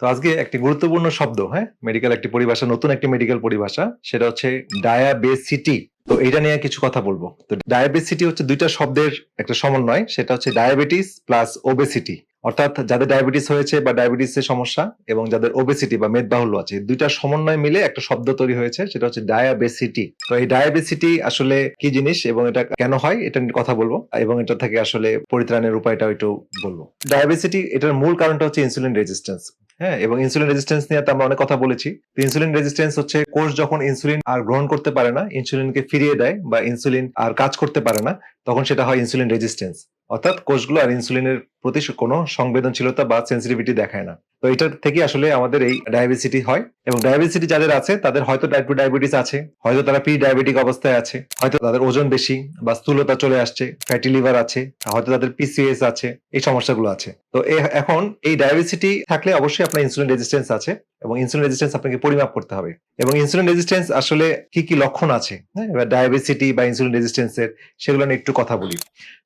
তো আজকে একটি গুরুত্বপূর্ণ শব্দ হ্যাঁ? মেডিকেল একটি পরিভাষা, নতুন একটি মেডিকেল পরিভাষা, সেটা হচ্ছে ডায়াবেসিটি তো এটা নিয়ে কিছু কথা বলব। তো ডায়াবেসিটি হচ্ছে দুইটা শব্দের একটা সমন্বয়, সেটা হচ্ছে ডায়াবেটিস প্লাস ওবেসিটি অর্থাৎ যাদের ডায়াবেটিস হয়েছে বা ডায়াবেটিসের সমস্যা এবং যাদের ওবেসিটি বা মেদবাহুল্য আছে দুইটা সমন্বয় মিলে একটা শব্দ তৈরি হয়েছে, সেটা হচ্ছে ডায়াবেসিটি তো এই ডায়াবেসিটি আসলে কি জিনিস এবং এটা কেন হয়, এটা নিয়ে কথা বলব এবং এটা থেকে আসলে পরিত্রাণের উপায়টা একটু বলব। ডায়াবেসিটি এটার মূল কারণটা হচ্ছে ইনসুলিন রেজিস্ট্যান্স হ্যাঁ এবং ইনসুলিন রেজিস্ট্যান্স নিয়ে তো আমরা অনেক কথা বলেছি। ইনসুলিন রেজিস্ট্যান্স হচ্ছে কোষ যখন ইনসুলিন আর গ্রহণ করতে পারে না ইনসুলিনকে ফিরিয়ে দেয় বা ইনসুলিন আর কাজ করতে পারে না, তখন সেটা হয় ইনসুলিন রেজিস্ট্যান্স অর্থাৎ কোষগুলো আর ইনসুলিনের প্রতি কোনো সংবেদনশীলতা বা সেন্সিটিভিটি দেখায় না। তো এটার থেকে আসলে আমাদের এই ডায়াবেসিটি হয়। এবং ডায়াবেসিটি যাদের আছে, তাদের হয়তো টাইপ টু ডায়াবেটিস আছে, হয়তো তারা প্রি ডায়াবেটিক অবস্থায় আছে, হয়তো তাদের ওজন বেশি বা স্থূলতা চলে আসছে ফ্যাটি লিভার আছে, হয়তো তাদের পিসিএস আছে, এই সমস্যাগুলো আছে। তো এখন এই ডায়াবেসিটি থাকলে অবশ্যই আপনার ইনসুলিন রেজিস্ট্যান্স আছে এবং ইনসুলিন রেজিস্ট্যান্স আপনাকে পরিমাপ করতে হবে। এবং ইনসুলিন রেজিস্ট্যান্স আসলে কি কি লক্ষণ আছে? হ্যাঁ এবার ডায়াবেসিটি বা ইনসুলিন রেজিস্ট্যান্সের সেগুলো নিয়ে একটু কথা বলি।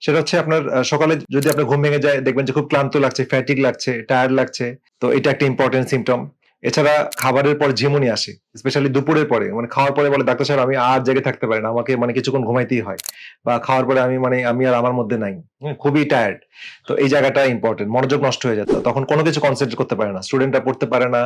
সেটা হচ্ছে আপনার সকালে যদি আপনার ঘুম ভেঙে যায়, দেখবেন যে খুব ক্লান্ত লাগছে ফ্যাটিক লাগছে টায়ার্ড লাগছে, তো এটা একটা ইম্পর্টেন্ট সিমটম এছাড়া খাবারের পর ঝিমুনি আসে স্পেশালি দুপুরের পরে। মানে খাওয়ার পরে বলে, ডাক্তার সাহেব আমি আর জেগে থাকতে পারি না। আমাকে মানে কিছুক্ষণ ঘুমাইতেই হয়। বা খাওয়ার পরে আমি মানে আমি আর আমার মধ্যে নাই। খুবই টায়ার্ড তো এই জায়গাটা ইম্পর্টেন্ট মনোযোগ নষ্ট হয়ে যেত তখন কোনো কিছু কনসেন্ট্রেট করতে পারে না। স্টুডেন্টরা পড়তে পারে না।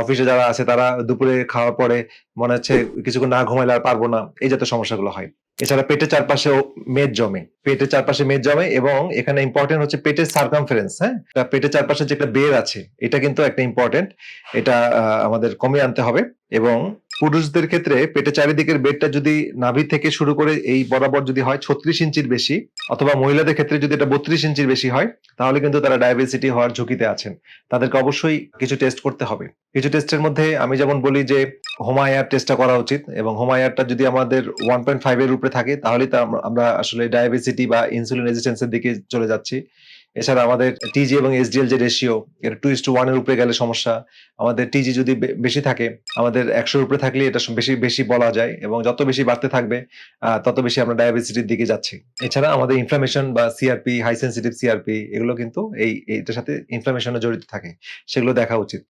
অফিসে যারা আছে, তারা দুপুরে খাওয়ার পরে মনে হচ্ছে কিছুক্ষণ না ঘুমাইলে আর পারব না। এই জাতীয় সমস্যাগুলো হয়। এছাড়া পেটের চারপাশে মেদ জমে। পেটের চারপাশে মেদ জমে এবং এখানে ইম্পর্টেন্ট হচ্ছে পেটের সার্কামফারেন্স হ্যাঁ? পেটের চারপাশে যেটা বের আছে, এটা কিন্তু একটা ইম্পর্টেন্ট এটা আমাদের কমে আনতে হবে এবং পুরুষদের ক্ষেত্রে পেটের চারিদিকের বেডটা যদি নাভি থেকে শুরু করে এই বরাবর যদি হয় ছত্রিশ ইঞ্চির বেশি অথবা মহিলাদের ক্ষেত্রে যদি এটা বত্রিশ ইঞ্চির বেশি হয়, তাহলে কিন্তু তারা ডায়াবেসিটি হওয়ার ঝুঁকিতে আছেন। তাদেরকে অবশ্যই কিছু টেস্ট করতে হবে। কিছু টেস্টের মধ্যে আমি যেমন বলি যে হোমায়ার টেস্টটা করা উচিত এবং হোমায়ারটা যদি আমাদের ওয়ান পয়েন্ট ফাইভ এর উপরে থাকে, তাহলে তো আমরা- আসলে ডায়াবেসিটি বা ইনসুলিন রেজিস্ট্যান্সের দিকে চলে যাচ্ছি। এছাড়া আমাদের টিজি এবং এসডিএল যে রেশিও এটা টু ইস টু ওয়ানের উপরে গেলে সমস্যা। আমাদের টিজি যদি বেশি থাকে, আমাদের একশোর উপরে থাকলে এটা বেশি বেশি বলা যায় এবং যত বেশি বাড়তে থাকবে তত বেশি আমরা ডায়াবেটিসিটির দিকে যাচ্ছি। এছাড়া আমাদের ইনফ্লামেশন বা সিআরপি হাই সেন্সিটিভ সিআরপি এগুলো কিন্তু এই এটার সাথে ইনফ্লামেশনে জড়িত থাকে, সেগুলো দেখা উচিত।